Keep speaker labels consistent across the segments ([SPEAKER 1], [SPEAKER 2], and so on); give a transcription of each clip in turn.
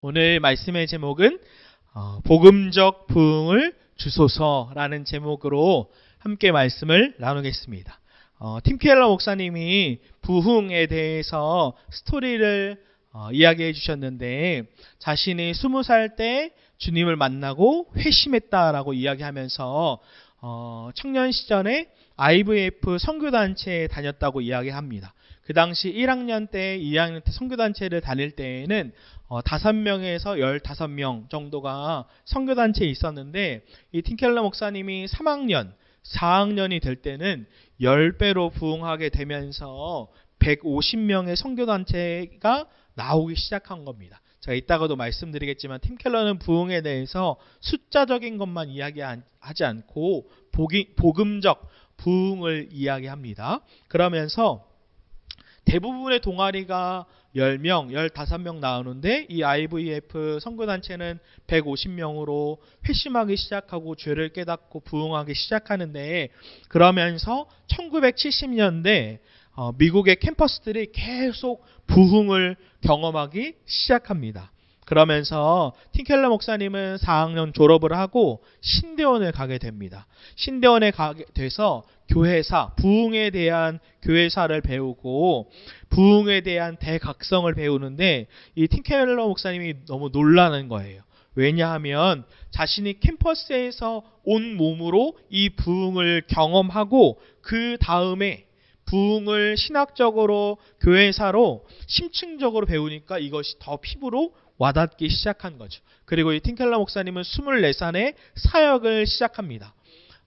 [SPEAKER 1] 오늘 말씀의 제목은 어, 복음적 부흥을 주소서라는 제목으로 함께 말씀을 나누겠습니다. 어, 팀켈러 목사님이 부흥에 대해서 스토리를 어, 이야기해 주셨는데 자신이 스무 살 때 주님을 만나고 회심했다라고 이야기하면서 어, 청년 시절에 IVF 선교단체에 다녔다고 이야기합니다. 그 당시 1학년 때, 2학년 때 선교단체를 다닐 때에는 어, 5명에서 15명 정도가 선교단체에 있었는데 이 틴켈러 목사님이 3학년, 4학년이 될 때는 10배로 부흥하게 되면서 150명의 선교단체가 나오기 시작한 겁니다. 제가 이따가도 말씀드리겠지만 팀켈러는 부흥에 대해서 숫자적인 것만 이야기하지 않고 복음적 부흥을 이야기합니다. 그러면서 대부분의 동아리가 10명, 15명 나오는데 이 IVF 선교단체는 150명으로 회심하기 시작하고 죄를 깨닫고 부흥하기 시작하는데 그러면서 1970년대 어, 미국의 캠퍼스들이 계속 부흥을 경험하기 시작합니다. 그러면서 틴켈러 목사님은 4학년 졸업을 하고 신대원을 가게 됩니다. 신대원에 가게 돼서 교회사, 부흥에 대한 교회사를 배우고 부흥에 대한 대각성을 배우는데 이 틴켈러 목사님이 너무 놀라는 거예요. 왜냐하면 자신이 캠퍼스에서 온 몸으로 이 부흥을 경험하고 그 다음에 부흥을 신학적으로 교회사로 심층적으로 배우니까 이것이 더 피부로 와닿기 시작한 거죠. 그리고 이 틴켈러 목사님은 24살에 사역을 시작합니다.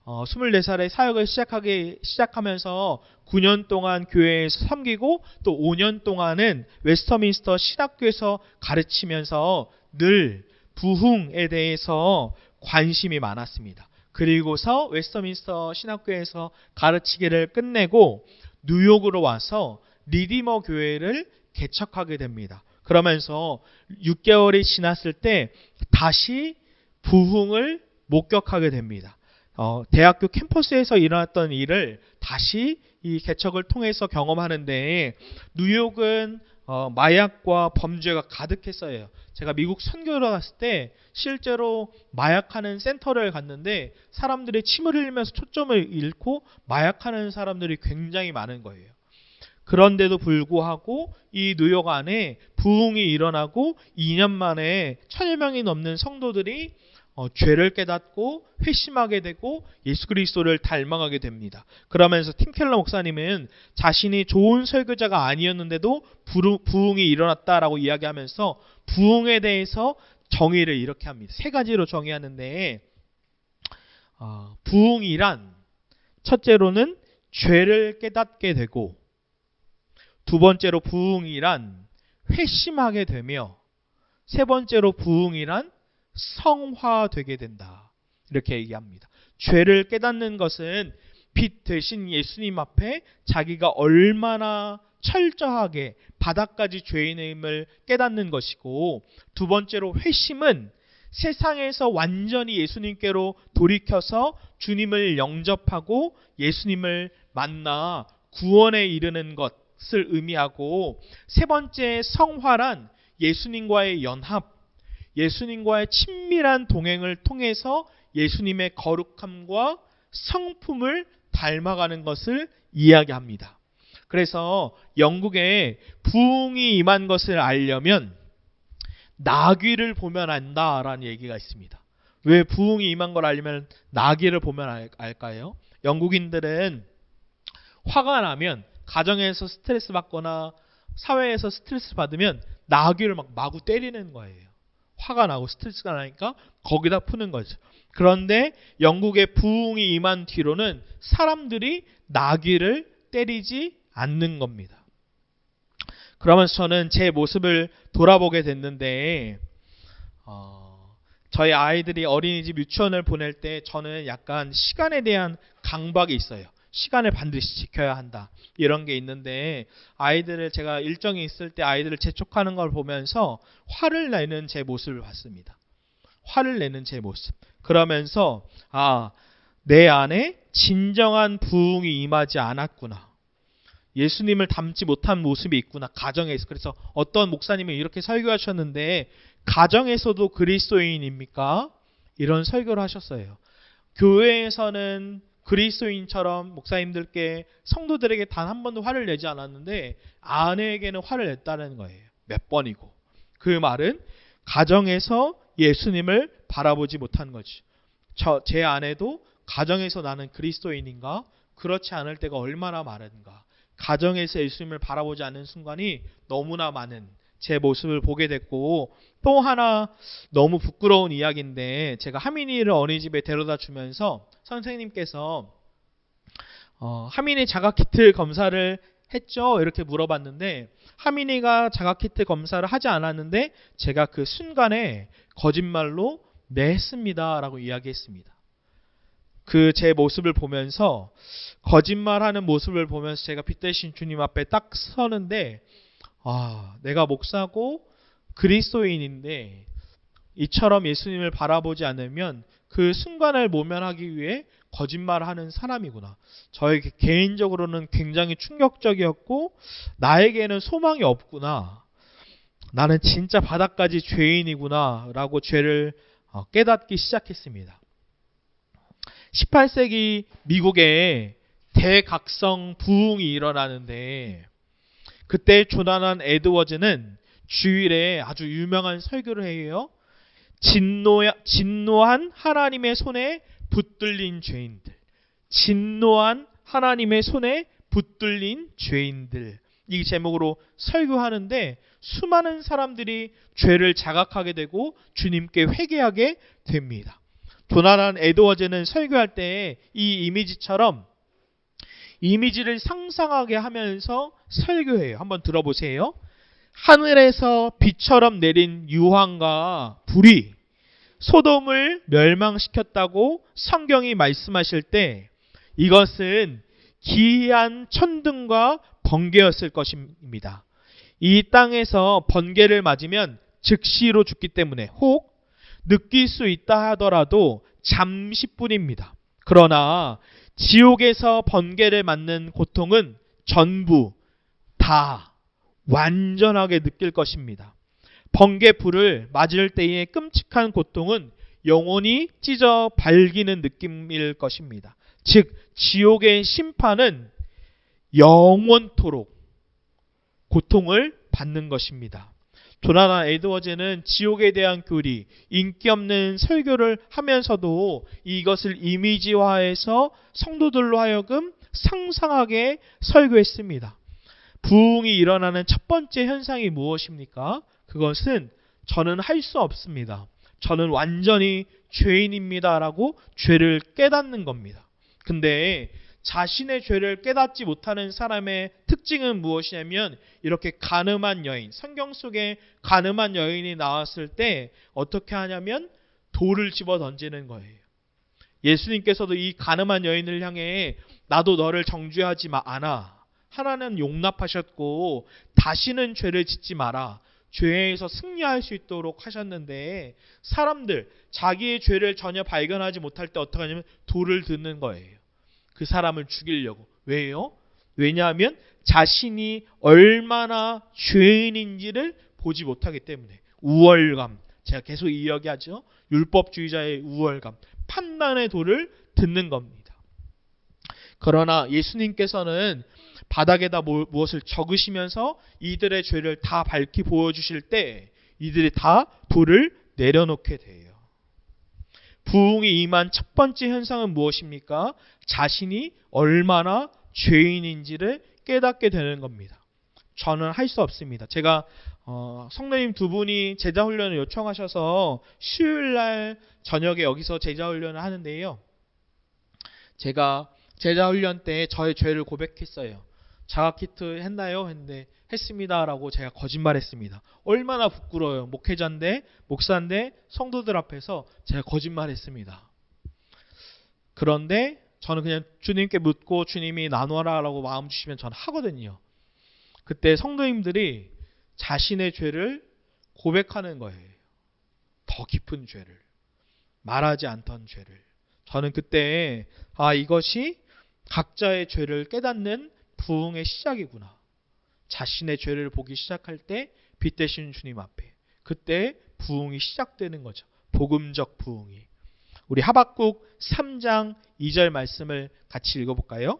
[SPEAKER 1] 어, 24살에 사역을 시작하기 시작하면서 9년 동안 교회에서 섬기고 또 5년 동안은 웨스터민스터 신학교에서 가르치면서 늘 부흥에 대해서 관심이 많았습니다. 그리고서 웨스터민스터 신학교에서 가르치기를 끝내고 뉴욕으로 와서 리디머 교회를 개척하게 됩니다. 그러면서 6개월이 지났을 때 다시 부흥을 목격하게 됩니다. 어, 대학교 캠퍼스에서 일어났던 일을 다시 이 개척을 통해서 경험하는데 뉴욕은 어, 마약과 범죄가 가득했어요. 제가 미국 선교를 갔을 때 실제로 마약하는 센터를 갔는데 사람들이 침을 흘리면서 초점을 잃고 마약하는 사람들이 굉장히 많은 거예요. 그런데도 불구하고 이 뉴욕 안에 부흥이 일어나고 2년 만에 천여 명이 넘는 성도들이 어, 죄를 깨닫고 회심하게 되고 예수 그리스도를 닮아가게 됩니다. 그러면서 팀켈러 목사님은 자신이 좋은 설교자가 아니었는데도 부흥이 일어났다라고 이야기하면서 부흥에 대해서 정의를 이렇게 합니다. 세 가지로 정의하는데 어, 부흥이란 첫째로는 죄를 깨닫게 되고 두 번째로 부흥이란 회심하게 되며 세 번째로 부흥이란 성화되게 된다. 이렇게 얘기합니다. 죄를 깨닫는 것은 빛 대신 예수님 앞에 자기가 얼마나 철저하게 바닥까지 죄인임을 깨닫는 것이고 두 번째로 회심은 세상에서 완전히 예수님께로 돌이켜서 주님을 영접하고 예수님을 만나 구원에 이르는 것것 을 의미하고 세 번째 성화란 예수님과의 연합, 예수님과의 친밀한 동행을 통해서 예수님의 거룩함과 성품을 닮아가는 것을 이야기합니다. 그래서 영국에 부흥이 임한 것을 알려면 나귀를 보면 안다라는 얘기가 있습니다. 왜 부흥이 임한 걸 알려면 나귀를 보면 알 까요? 영국인들은 화가 나면 가정에서 스트레스 받거나 사회에서 스트레스 받으면 나귀를 막 마구 때리는 거예요. 화가 나고 스트레스가 나니까 거기다 푸는 거죠. 그런데 영국의 부흥이 임한 뒤로는 사람들이 나귀를 때리지 않는 겁니다. 그러면서 저는 제 모습을 돌아보게 됐는데 어, 저희 아이들이 어린이집 유치원을 보낼 때 저는 약간 시간에 대한 강박이 있어요. 시간을 반드시 지켜야 한다. 이런 게 있는데 아이들을 제가 일정이 있을 때 아이들을 재촉하는 걸 보면서 화를 내는 제 모습을 봤습니다. 화를 내는 제 모습. 그러면서 아, 내 안에 진정한 부흥이 임하지 않았구나. 예수님을 닮지 못한 모습이 있구나. 가정에서. 그래서 어떤 목사님이 이렇게 설교하셨는데 가정에서도 그리스도인입니까? 이런 설교를 하셨어요. 교회에서는 그리스도인처럼 목사님들께 성도들에게 단 한 번도 화를 내지 않았는데 아내에게는 화를 냈다는 거예요. 몇 번이고. 그 말은 가정에서 예수님을 바라보지 못한 거지. 저, 제 아내도 가정에서 나는 그리스도인인가? 그렇지 않을 때가 얼마나 많은가. 가정에서 예수님을 바라보지 않는 순간이 너무나 많은 제 모습을 보게 됐고 또 하나 너무 부끄러운 이야기인데 제가 하민이를 어린이집에 데려다 주면서 선생님께서 어, 하민이 자가 키트 검사를 했죠? 이렇게 물어봤는데 하민이가 자가 키트 검사를 하지 않았는데 제가 그 순간에 거짓말로 네 했습니다라고 이야기했습니다. 그 제 모습을 보면서 거짓말하는 모습을 보면서 제가 빛 대신 주님 앞에 딱 서는데 아, 내가 목사고 그리스도인인데 이처럼 예수님을 바라보지 않으면 그 순간을 모면하기 위해 거짓말하는 사람이구나. 저에게 개인적으로는 굉장히 충격적이었고 나에게는 소망이 없구나. 나는 진짜 바닥까지 죄인이구나라고 죄를 어, 깨닫기 시작했습니다. 18세기 미국에 대각성 부흥이 일어나는데 그때 조나단 에드워즈는 주일에 아주 유명한 설교를 해요. 진노, 진노한 하나님의 손에 붙들린 죄인들. 진노한 하나님의 손에 붙들린 죄인들. 이 제목으로 설교하는데 수많은 사람들이 죄를 자각하게 되고 주님께 회개하게 됩니다. 조나단 에드워즈는 설교할 때 이 이미지처럼 이미지를 상상하게 하면서 설교해요. 한번 들어보세요. 하늘에서 비처럼 내린 유황과 불이 소돔을 멸망시켰다고 성경이 말씀하실 때 이것은 기이한 천둥과 번개였을 것입니다. 이 땅에서 번개를 맞으면 즉시로 죽기 때문에 혹 느낄 수 있다 하더라도 잠시뿐입니다. 그러나 지옥에서 번개를 맞는 고통은 전부 다 완전하게 느낄 것입니다. 번개 불을 맞을 때의 끔찍한 고통은 영원히 찢어 발기는 느낌일 것입니다. 즉, 지옥의 심판은 영원토록 고통을 받는 것입니다. 조나단 에드워즈는 지옥에 대한 교리, 인기 없는 설교를 하면서도 이것을 이미지화해서 성도들로 하여금 상상하게 설교했습니다. 부흥이 일어나는 첫 번째 현상이 무엇입니까? 그것은 저는 할 수 없습니다. 저는 완전히 죄인입니다라고 죄를 깨닫는 겁니다. 근데 자신의 죄를 깨닫지 못하는 사람의 특징은 무엇이냐면 이렇게 가늠한 여인, 성경 속에 가늠한 여인이 나왔을 때 어떻게 하냐면 돌을 집어 던지는 거예요. 예수님께서도 이 가늠한 여인을 향해 나도 너를 정죄하지 않아. 하나는 용납하셨고 다시는 죄를 짓지 마라. 죄에서 승리할 수 있도록 하셨는데 사람들 자기의 죄를 전혀 발견하지 못할 때 어떻게 하냐면 돌을 드는 거예요. 그 사람을 죽이려고. 왜요? 왜냐하면 자신이 얼마나 죄인인지를 보지 못하기 때문에 우월감. 제가 계속 이야기하죠. 율법주의자의 우월감. 판단의 돌을 듣는 겁니다. 그러나 예수님께서는 바닥에다 무엇을 적으시면서 이들의 죄를 다 밝히 보여주실 때 이들이 다 돌을 내려놓게 돼요. 부흥이 임한 첫 번째 현상은 무엇입니까? 자신이 얼마나 죄인인지를 깨닫게 되는 겁니다. 저는 할 수 없습니다. 제가 어, 성도님 두 분이 제자 훈련을 요청하셔서 수요일 날 저녁에 여기서 제자 훈련을 하는데요. 제가 제자 훈련 때 저의 죄를 고백했어요. 자가키트 했나요? 했는데 했습니다라고 제가 거짓말했습니다. 얼마나 부끄러워요. 목회자인데 목사인데 성도들 앞에서 제가 거짓말했습니다. 그런데 저는 그냥 주님께 묻고 주님이 나누라라고 마음 주시면 저는 하거든요. 그때 성도님들이 자신의 죄를 고백하는 거예요. 더 깊은 죄를 말하지 않던 죄를 저는 그때 아 이것이 각자의 죄를 깨닫는 부흥의 시작이구나. 자신의 죄를 보기 시작할 때 빛 대신 주님 앞에 그때 부흥이 시작되는 거죠. 복음적 부흥이. 우리 하박국 3장 2절 말씀을 같이 읽어 볼까요?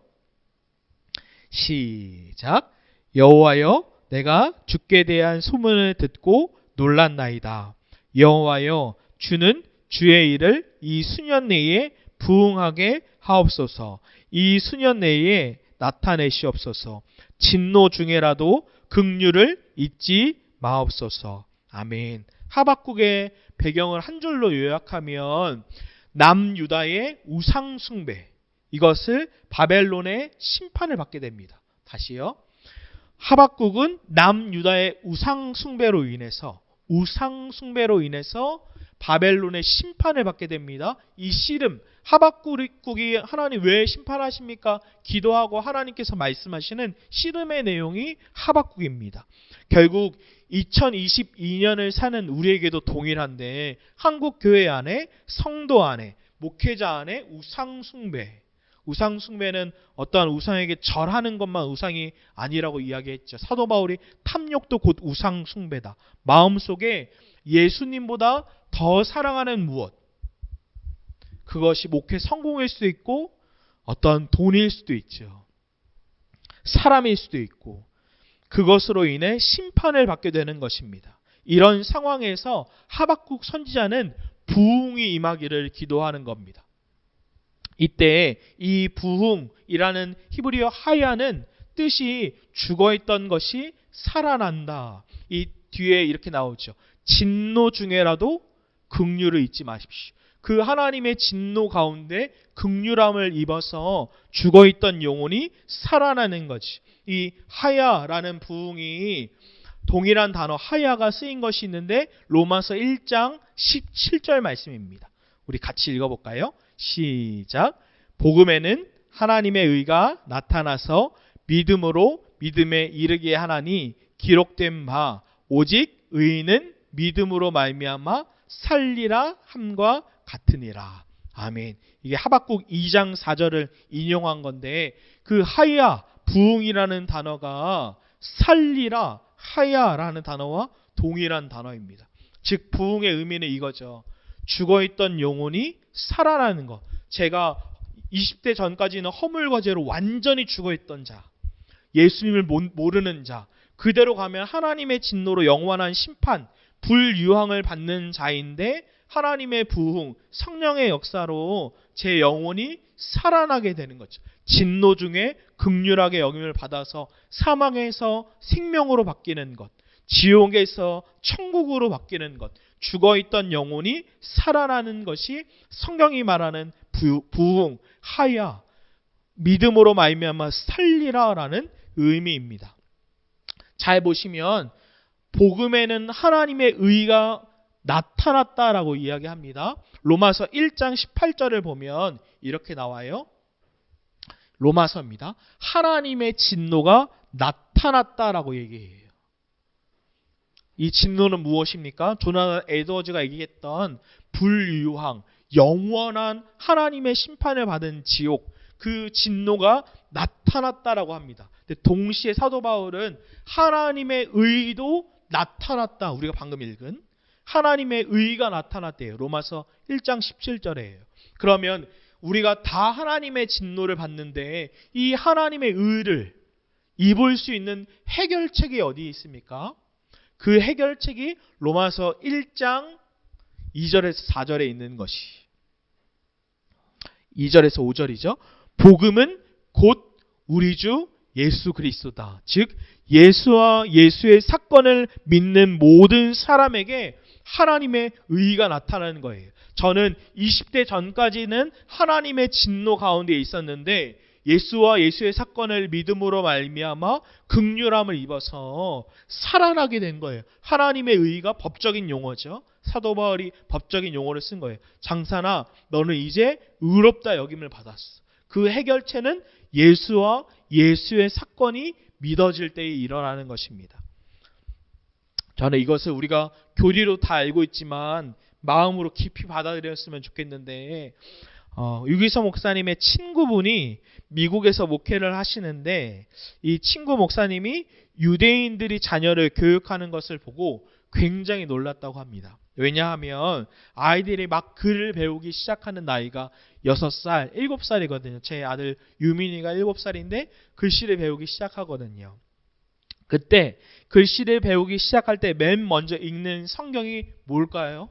[SPEAKER 1] 시작. 여호와여, 내가 주께 대한 소문을 듣고 놀랐나이다. 여호와여, 주는 주의 일을 이 수년 내에 부응하게 하옵소서. 이 수년 내에 나타내시옵소서. 진노 중에라도 극류를 잊지 마옵소서. 아멘. 하박국의 배경을 한 줄로 요약하면 남유다의 우상 숭배 이것을 바벨론의 심판을 받게 됩니다. 다시요. 하박국은 남유다의 우상 숭배로 인해서 우상 숭배로 인해서 바벨론의 심판을 받게 됩니다. 이 씨름 하박국이 하나님 왜 심판하십니까? 기도하고 하나님께서 말씀하시는 씨름의 내용이 하박국입니다. 결국 2022년을 사는 우리에게도 동일한데 한국 교회 안에 성도 안에 목회자 안에 우상 숭배 우상 숭배는 어떠한 우상에게 절하는 것만 우상이 아니라고 이야기했죠. 사도 바울이 탐욕도 곧 우상 숭배다. 마음속에 예수님보다 더 사랑하는 무엇 그것이 목회 성공일 수도 있고 어떤 돈일 수도 있죠. 사람일 수도 있고 그것으로 인해 심판을 받게 되는 것입니다. 이런 상황에서 하박국 선지자는 부흥이 임하기를 기도하는 겁니다. 이때 이 부흥이라는 히브리어 하야는 뜻이 죽어 있던 것이 살아난다. 이 뒤에 이렇게 나오죠. 진노 중에라도 극류를 잊지 마십시오. 그 하나님의 진노 가운데 극류람을 입어서 죽어 있던 영혼이 살아나는 거지. 이 하야라는 부흥이 동일한 단어 하야가 쓰인 것이 있는데 로마서 1장 17절 말씀입니다. 우리 같이 읽어볼까요? 시작. 복음에는 하나님의 의가 나타나서 믿음으로 믿음에 이르게 하나니 기록된 바 오직 의인은 믿음으로 말미암아 살리라 함과 같으니라. 아멘. 이게 하박국 2장 4절을 인용한 건데 그 하야 부흥이라는 단어가 살리라 하야라는 단어와 동일한 단어입니다. 즉 부흥의 의미는 이거죠. 죽어 있던 영혼이 살아나는 것. 제가 20대 전까지는 허물과제로 완전히 죽어 있던 자. 예수님을 모르는 자. 그대로 가면 하나님의 진노로 영원한 심판, 불유황을 받는 자인데 하나님의 부흥, 성령의 역사로 제 영혼이 살아나게 되는 거죠. 진노 중에 극률하게 영임을 받아서 사망에서 생명으로 바뀌는 것, 지옥에서 천국으로 바뀌는 것, 죽어 있던 영혼이 살아나는 것이 성경이 말하는 부, 부흥, 하야, 믿음으로 말미암아 살리라라는 의미입니다. 잘 보시면 복음에는 하나님의 의가 나타났다라고 이야기합니다. 로마서 1장 18절을 보면 이렇게 나와요. 로마서입니다. 하나님의 진노가 나타났다라고 얘기해요. 이 진노는 무엇입니까? 조나단 에드워즈가 얘기했던 불유황, 영원한 하나님의 심판을 받은 지옥, 그 진노가 나타났다라고 합니다. 동시에 사도 바울은 하나님의 의도 나타났다. 우리가 방금 읽은 하나님의 의가 나타났대요. 로마서 1장 17절에요. 그러면 우리가 다 하나님의 진노를 받는데 이 하나님의 의를 입을 수 있는 해결책이 어디 있습니까? 그 해결책이 로마서 1장 2절에서 4절에 있는 것이 2절에서 5절이죠. 복음은 곧 우리 주 예수 그리스도다. 즉 예수와 예수의 사건을 믿는 모든 사람에게 하나님의 의가 나타나는 거예요. 저는 20대 전까지는 하나님의 진노 가운데 있었는데 예수와 예수의 사건을 믿음으로 말미암아 극률함을 입어서 살아나게 된 거예요. 하나님의 의가 법적인 용어죠. 사도 바울이 법적인 용어를 쓴 거예요. 장사나 너는 이제 의롭다 여김을 받았어. 그 해결체는 예수와 예수의 사건이 믿어질 때에 일어나는 것입니다. 저는 이것을 우리가 교리로 다 알고 있지만 마음으로 깊이 받아들였으면 좋겠는데 어, 유기서 목사님의 친구분이 미국에서 목회를 하시는데 이 친구 목사님이 유대인들이 자녀를 교육하는 것을 보고 굉장히 놀랐다고 합니다. 왜냐하면 아이들이 막 글을 배우기 시작하는 나이가 6살, 7살이거든요. 제 아들 유민이가 7살인데 글씨를 배우기 시작하거든요. 그때 글씨를 배우기 시작할 때 맨 먼저 읽는 성경이 뭘까요?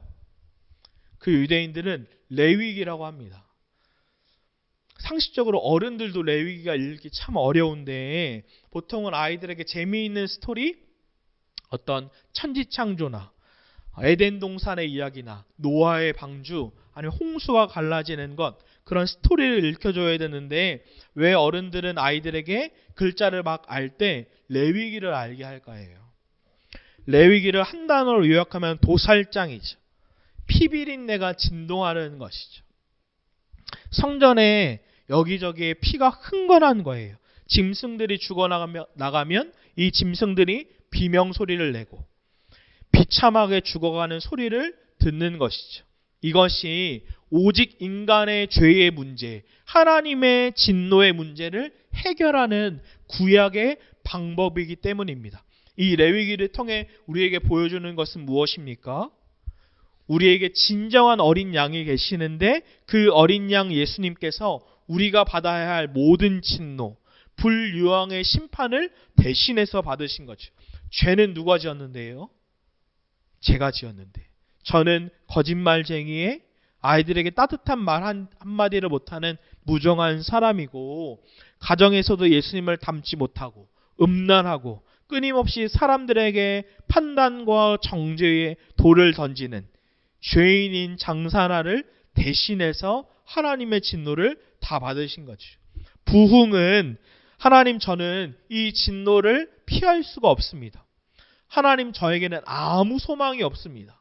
[SPEAKER 1] 그 유대인들은 레위기라고 합니다. 상식적으로 어른들도 레위기가 읽기 참 어려운데 보통은 아이들에게 재미있는 스토리 어떤 천지창조나 에덴 동산의 이야기나 노아의 방주 아니면 홍수가 갈라지는 것 그런 스토리를 읽혀줘야 되는데 왜 어른들은 아이들에게 글자를 막 알 때 레위기를 알게 할까요? 레위기를 한 단어로 요약하면 도살장이죠. 피비린내가 진동하는 것이죠. 성전에 여기저기에 피가 흥건한 거예요. 짐승들이 죽어나가면 나가면 이 짐승들이 비명 소리를 내고 비참하게 죽어가는 소리를 듣는 것이죠. 이것이 오직 인간의 죄의 문제, 하나님의 진노의 문제를 해결하는 구약의 방법이기 때문입니다. 이 레위기를 통해 우리에게 보여주는 것은 무엇입니까? 우리에게 진정한 어린 양이 계시는데 그 어린 양 예수님께서 우리가 받아야 할 모든 진노, 불유황의 심판을 대신해서 받으신 거죠. 죄는 누가 지었는데요? 제가 지었는데. 저는 거짓말쟁이의 아이들에게 따뜻한 말 한, 한마디를 못하는 무정한 사람이고, 가정에서도 예수님을 닮지 못하고, 음란하고, 끊임없이 사람들에게 판단과 정죄의 돌을 던지는 죄인인 장사나를 대신해서 하나님의 진노를 다 받으신 거죠. 부흥은 하나님 저는 이 진노를 피할 수가 없습니다. 하나님 저에게는 아무 소망이 없습니다.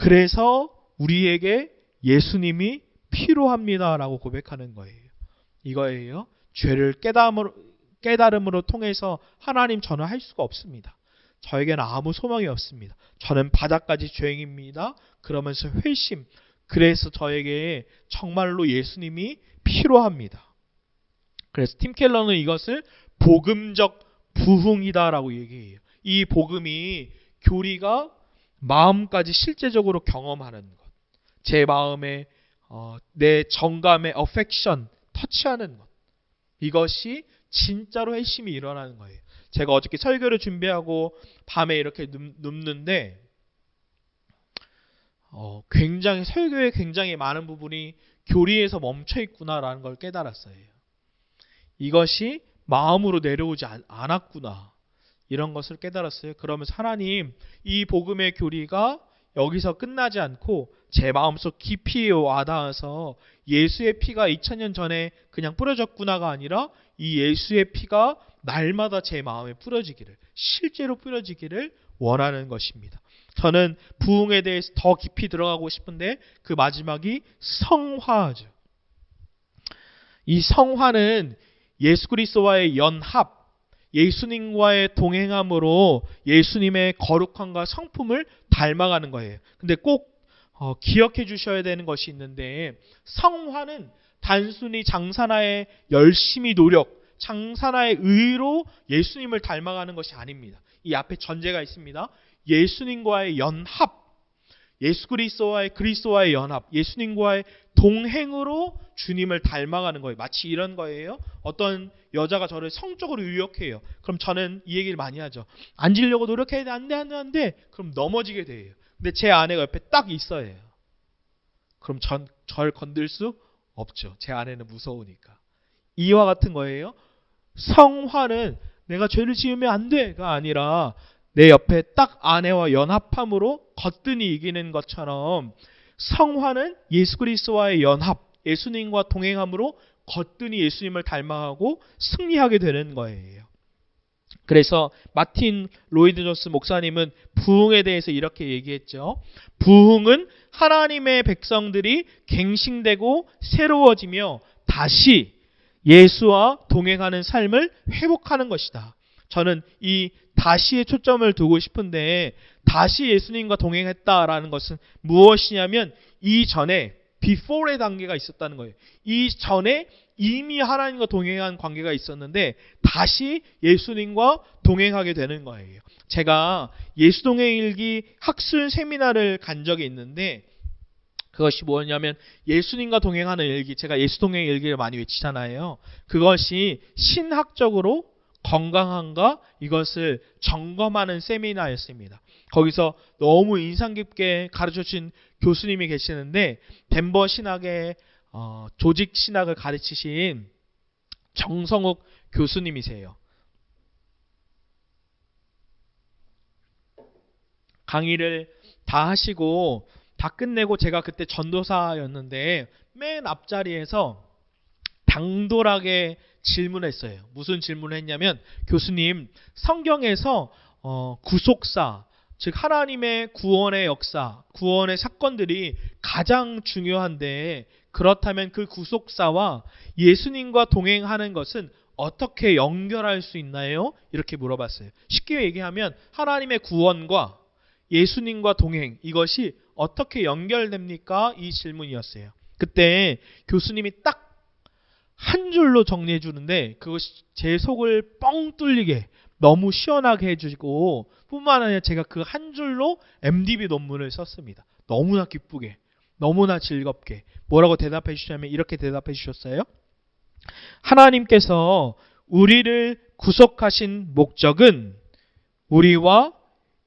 [SPEAKER 1] 그래서 우리에게 예수님이 필요합니다라고 고백하는 거예요. 이거예요. 죄를 깨달음으로, 깨달음으로 통해서 하나님 저는 할 수가 없습니다. 저에게는 아무 소망이 없습니다. 저는 바닥까지 죄인입니다. 그러면서 회심. 그래서 저에게 정말로 예수님이 필요합니다. 그래서 팀 켈러는 이것을 복음적 부흥이다라고 얘기해요. 이 복음이 교리가 마음까지 실제적으로 경험하는 것. 제 마음에 어, 내 정감의 어펙션 터치하는 것. 이것이 진짜로 핵심이 일어나는 거예요. 제가 어저께 설교를 준비하고 밤에 이렇게 눕 는데 어, 굉장히 설교에 굉장히 많은 부분이 교리에서 멈춰 있구나라는 걸 깨달았어요. 이것이 마음으로 내려오지 않, 않았구나. 이런 것을 깨달았어요. 그러면서 하나님 이 복음의 교리가 여기서 끝나지 않고 제 마음속 깊이 와닿아서 예수의 피가 2000년 전에 그냥 뿌려졌구나가 아니라 이 예수의 피가 날마다 제 마음에 뿌려지기를 실제로 뿌려지기를 원하는 것입니다. 저는 부흥에 대해서 더 깊이 들어가고 싶은데 그 마지막이 성화죠. 이 성화는 예수 그리스도와의 연합, 예수님과의 동행함으로 예수님의 거룩함과 성품을 닮아가는 거예요. 근데 꼭 어, 기억해 주셔야 되는 것이 있는데 성화는 단순히 장사나의 열심히 노력, 장사나의 의로 예수님을 닮아가는 것이 아닙니다. 이 앞에 전제가 있습니다. 예수님과의 연합, 예수 그리스도와의 그리스도와의 연합, 예수님과의 동행으로 주님을 닮아가는 거예요. 마치 이런 거예요. 어떤 여자가 저를 성적으로 유혹해요. 그럼 저는 이 얘기를 많이 하죠. 앉으려고 노력해야 돼. 안 돼, 안 돼, 안 돼. 그럼 넘어지게 돼요. 근데 제 아내가 옆에 딱 있어요. 그럼 전, 절 건들 수 없죠. 제 아내는 무서우니까. 이와 같은 거예요. 성화는 내가 죄를 지으면 안 돼가 아니라 내 옆에 딱 아내와 연합함으로 거뜬히 이기는 것처럼 성화는 예수 그리스도와의 연합, 예수님과 동행함으로 거뜬히 예수님을 닮아가고 승리하게 되는 거예요. 그래서 마틴 로이드 존스 목사님은 부흥에 대해서 이렇게 얘기했죠. 부흥은 하나님의 백성들이 갱신되고 새로워지며 다시 예수와 동행하는 삶을 회복하는 것이다. 저는 이 다시에 초점을 두고 싶은데 다시 예수님과 동행했다라는 것은 무엇이냐면 이전에 before의 단계가 있었다는 거예요. 이 전에 이미 하나님과 동행한 관계가 있었는데 다시 예수님과 동행하게 되는 거예요. 제가 예수 동행 일기 학술 세미나를 간 적이 있는데 그것이 뭐냐면 예수님과 동행하는 일기 제가 예수 동행 일기를 많이 외치잖아요. 그것이 신학적으로 건강한가 이것을 점검하는 세미나였습니다. 거기서 너무 인상 깊게 가르쳐 주신 교수님이 계시는데 덴버 신학의 어, 조직 신학을 가르치신 정성욱 교수님이세요. 강의를 다 하시고 다 끝내고 제가 그때 전도사였는데 맨 앞자리에서 당돌하게 질문했어요. 무슨 질문을 했냐면 교수님 성경에서 어, 구속사 즉 하나님의 구원의 역사, 구원의 사건들이 가장 중요한데 그렇다면 그 구속사와 예수님과 동행하는 것은 어떻게 연결할 수 있나요? 이렇게 물어봤어요. 쉽게 얘기하면 하나님의 구원과 예수님과 동행 이것이 어떻게 연결됩니까? 이 질문이었어요. 그때 교수님이 딱 한 줄로 정리해 주는데 그것이 제 속을 뻥 뚫리게 너무 시원하게 해주고 뿐만 아니라 제가 그 한 줄로 MDB 논문을 썼습니다. 너무나 기쁘게, 너무나 즐겁게 뭐라고 대답해 주셨냐면 이렇게 대답해 주셨어요. 하나님께서 우리를 구속하신 목적은 우리와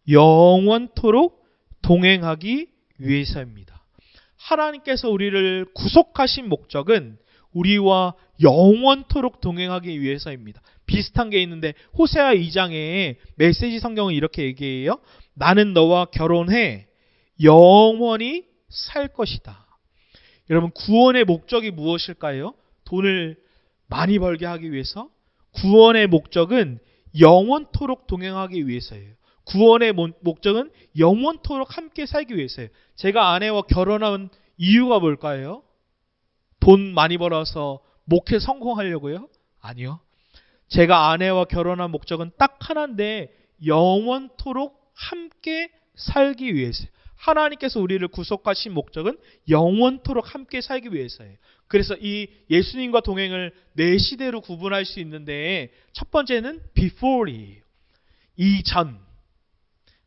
[SPEAKER 1] 영원토록 동행하기 위해서입니다. 하나님께서 우리를 구속하신 목적은 우리와 영원토록 동행하기 위해서입니다. 비슷한 게 있는데 호세아 2장에 메시지 성경은 이렇게 얘기해요. 나는 너와 결혼해 영원히 살 것이다. 여러분 구원의 목적이 무엇일까요? 돈을 많이 벌게 하기 위해서 구원의 목적은 영원토록 동행하기 위해서예요. 구원의 목적은 영원토록 함께 살기 위해서예요. 제가 아내와 결혼한 이유가 뭘까요? 돈 많이 벌어서 목회 성공하려고요? 아니요. 제가 아내와 결혼한 목적은 딱 하나인데 영원토록 함께 살기 위해서요. 하나님께서 우리를 구속하신 목적은 영원토록 함께 살기 위해서예요. 그래서 이 예수님과 동행을 네 시대로 구분할 수 있는데 첫 번째는 before이에요. 이전.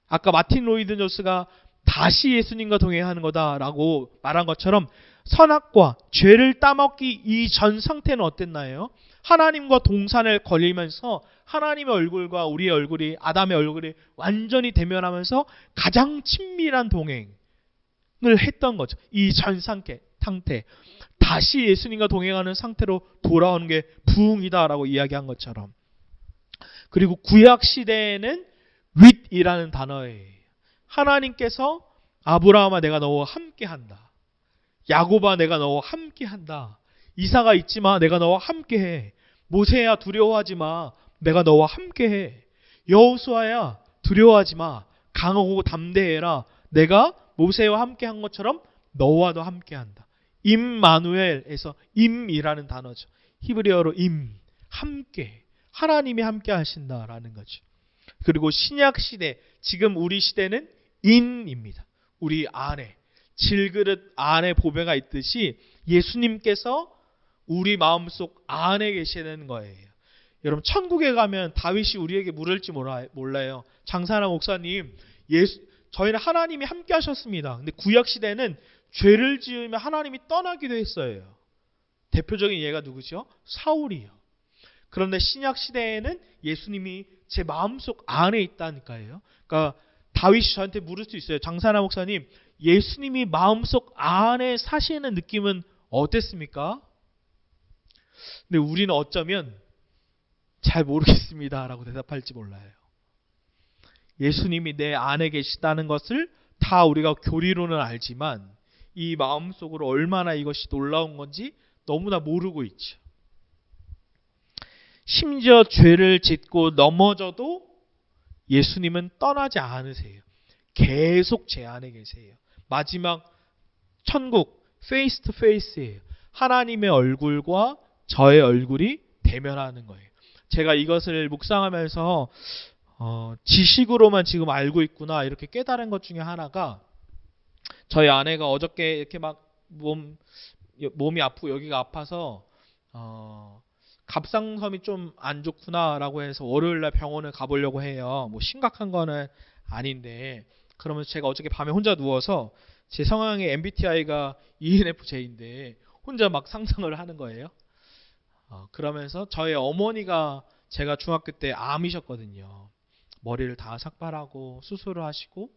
[SPEAKER 1] 아까 마틴 로이드 조스가 다시 예수님과 동행하는 거다라고 말한 것처럼 선악과 죄를 따먹기 이전 상태는 어땠나요? 하나님과 동산을 걸리면서 하나님의 얼굴과 우리의 얼굴이 아담의 얼굴이 완전히 대면하면서 가장 친밀한 동행을 했던 거죠. 이 전 상태, 상태. 다시 예수님과 동행하는 상태로 돌아오는 게 부흥이다라고 이야기한 것처럼. 그리고 구약 시대에는 윗이라는 단어예요. 하나님께서 아브라함아 내가 너와 함께 한다. 야고바 내가 너와 함께 한다. 이사가 있지만 내가 너와 함께 해. 모세야 두려워하지 마. 내가 너와 함께 해. 여호수아야 두려워하지 마. 강하고 담대해라. 내가 모세와 함께 한 것처럼 너와도 함께 한다. 임마누엘에서 임이라는 단어죠. 히브리어로 임 함께 하나님이 함께 하신다라는 거죠. 그리고 신약 시대 지금 우리 시대는 인입니다. 우리 안에 질그릇 안에 보배가 있듯이 예수님께서 우리 마음속 안에 계시는 거예요. 여러분 천국에 가면 다윗이 우리에게 물을지 몰라요. 장사나 목사님, 예수 저희는 하나님이 함께 하셨습니다. 근데 구약 시대는 죄를 지으면 하나님이 떠나기도 했어요. 대표적인 예가 누구죠? 사울이요. 그런데 신약 시대에는 예수님이 제 마음속 안에 있다니까요. 그러니까 다윗이 저한테 물을 수 있어요. 장사나 목사님, 예수님이 마음속 안에 사시는 느낌은 어땠습니까? 근데 우리는 어쩌면 잘 모르겠습니다 라고 대답할지 몰라요. 예수님이 내 안에 계시다는 것을 다 우리가 교리로는 알지만 이 마음속으로 얼마나 이것이 놀라운 건지 너무나 모르고 있죠. 심지어 죄를 짓고 넘어져도 예수님은 떠나지 않으세요. 계속 제 안에 계세요. 마지막 천국 페이스 투 페이스예요. 하나님의 얼굴과 저의 얼굴이 대면하는 거예요. 제가 이것을 묵상하면서 어, 지식으로만 지금 알고 있구나 이렇게 깨달은 것 중에 하나가 저희 아내가 어저께 이렇게 막몸 여- 몸이 아프고 여기가 아파서 어 갑상섬이 좀 안 좋구나라고 해서 월요일 날 병원을 가보려고 해요. 뭐 심각한 거는 아닌데 그러면서 제가 어저께 밤에 혼자 누워서 제 성향의 MBTI가 ENFJ인데 혼자 막 상상을 하는 거예요. 어, 그러면서 저희 어머니가 제가 중학교 때 암이셨거든요. 머리를 다 삭발하고 수술을 하시고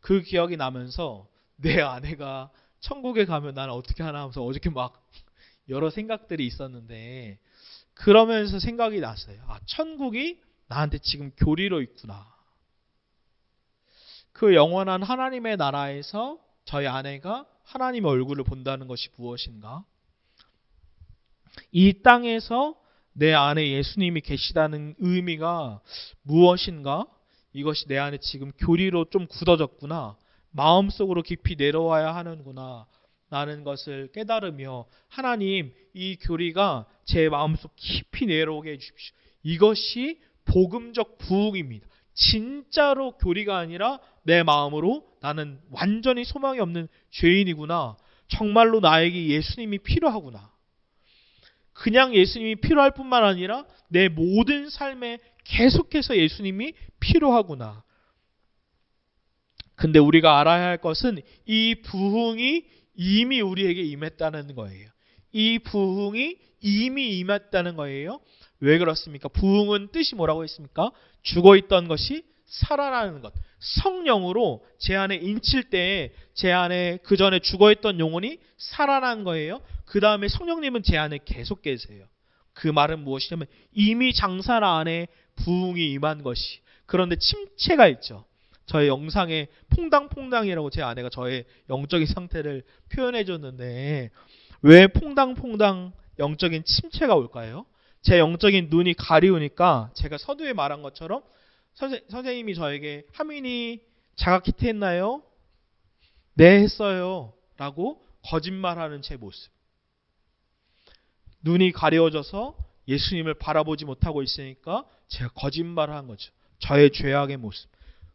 [SPEAKER 1] 그 기억이 나면서 내 아내가 천국에 가면 나는 어떻게 하나 하면서 어저께 막 여러 생각들이 있었는데 그러면서 생각이 났어요. 아, 천국이 나한테 지금 교리로 있구나. 그 영원한 하나님의 나라에서 저희 아내가 하나님의 얼굴을 본다는 것이 무엇인가? 이 땅에서 내 안에 예수님이 계시다는 의미가 무엇인가? 이것이 내 안에 지금 교리로 좀 굳어졌구나. 마음속으로 깊이 내려와야 하는구나. 라는 것을 깨달으며 하나님 이 교리가 제 마음속 깊이 내려오게 해주십시오. 이것이 복음적 부흥입니다. 진짜로 교리가 아니라 내 마음으로 나는 완전히 소망이 없는 죄인이구나. 정말로 나에게 예수님이 필요하구나. 그냥 예수님이 필요할 뿐만 아니라 내 모든 삶에 계속해서 예수님이 필요하구나. 근데 우리가 알아야 할 것은 이 부흥이 이미 우리에게 임했다는 거예요. 이 부흥이 이미 임했다는 거예요. 왜 그렇습니까? 부흥은 뜻이 뭐라고 했습니까? 죽어 있던 것이 살아나는 것. 성령으로 제 안에 인칠 때제 안에 그 전에 죽어 있던 영혼이 살아난 거예요. 그 다음에 성령님은 제 안에 계속 계세요. 그 말은 무엇이냐면 이미 장사라 안에 부흥이 임한 것이. 그런데 침체가 있죠. 저의 영상에 퐁당퐁당이라고 제 아내가 저의 영적인 상태를 표현해 줬는데 왜 퐁당퐁당 영적인 침체가 올까요? 제 영적인 눈이 가리우니까 제가 서두에 말한 것처럼 선생, 선생님이 저에게 하민이 자가 키트했나요? 네 했어요. 라고 거짓말하는 제 모습. 눈이 가려워져서 예수님을 바라보지 못하고 있으니까 제가 거짓말을 한 거죠. 저의 죄악의 모습.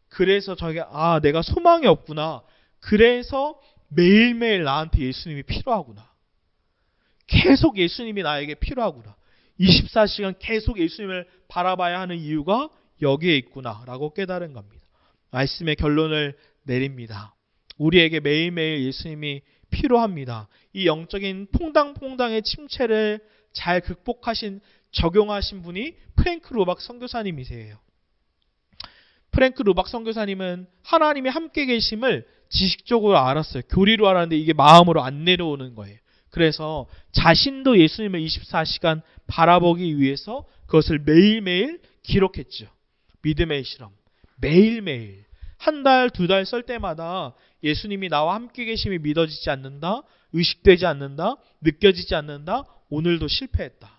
[SPEAKER 1] 그래서 저에게 아 내가 소망이 없구나. 그래서 매일매일 나한테 예수님이 필요하구나. 계속 예수님이 나에게 필요하구나 24시간 계속 예수님을 바라봐야 하는 이유가 여기에 있구나라고 깨달은 겁니다. 말씀의 결론을 내립니다. 우리에게 매일매일 예수님이 필요합니다. 이 영적인 퐁당퐁당의 침체를 잘 극복하신 적용하신 분이 프랭크 루박 선교사님이세요. 프랭크 루박 선교사님은 하나님이 함께 계심을 지식적으로 알았어요. 교리로 알았는데 이게 마음으로 안 내려오는 거예요. 그래서 자신도 예수님을 24시간 바라보기 위해서 그것을 매일매일 기록했죠. 믿음의 실험. 매일매일. 한 달, 두달쓸 때마다 예수님이 나와 함께 계심이 믿어지지 않는다, 의식되지 않는다, 느껴지지 않는다, 오늘도 실패했다.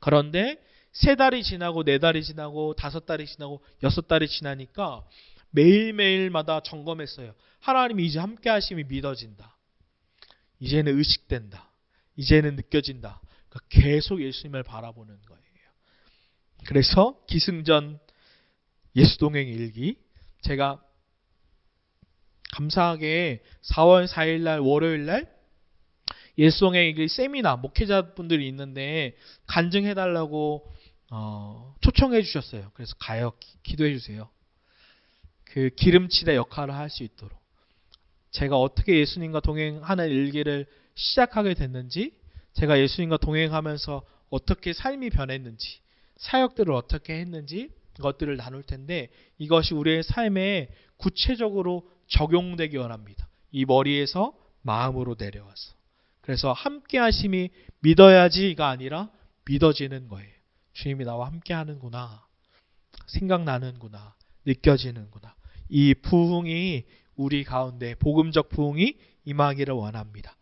[SPEAKER 1] 그런데 세 달이 지나고 네 달이 지나고 다섯 달이 지나고 여섯 달이 지나니까 매일매일마다 점검했어요. 하나님이 이제 함께 하심이 믿어진다. 이제는 의식된다. 이제는 느껴진다. 그러니까 계속 예수님을 바라보는 거예요. 그래서 기승전 예수동행 일기 제가 감사하게 4월 4일 날 월요일 날 예수동행 일기 세미나 목회자분들이 있는데 간증해 달라고 어, 초청해 주셨어요. 그래서 가요. 기, 도해 주세요. 그 기름칠의 역할을 할 수 있도록 제가 어떻게 예수님과 동행하는 일기를 시작하게 됐는지 제가 예수님과 동행하면서 어떻게 삶이 변했는지 사역들을 어떻게 했는지 것들을 나눌 텐데 이것이 우리의 삶에 구체적으로 적용되기 원합니다. 이 머리에서 마음으로 내려와서. 그래서 함께 하심이 믿어야지가 아니라 믿어지는 거예요. 주님이 나와 함께 하는구나. 생각나는구나. 느껴지는구나. 이 부흥이 우리 가운데 복음적 부흥이 임하기를 원합니다.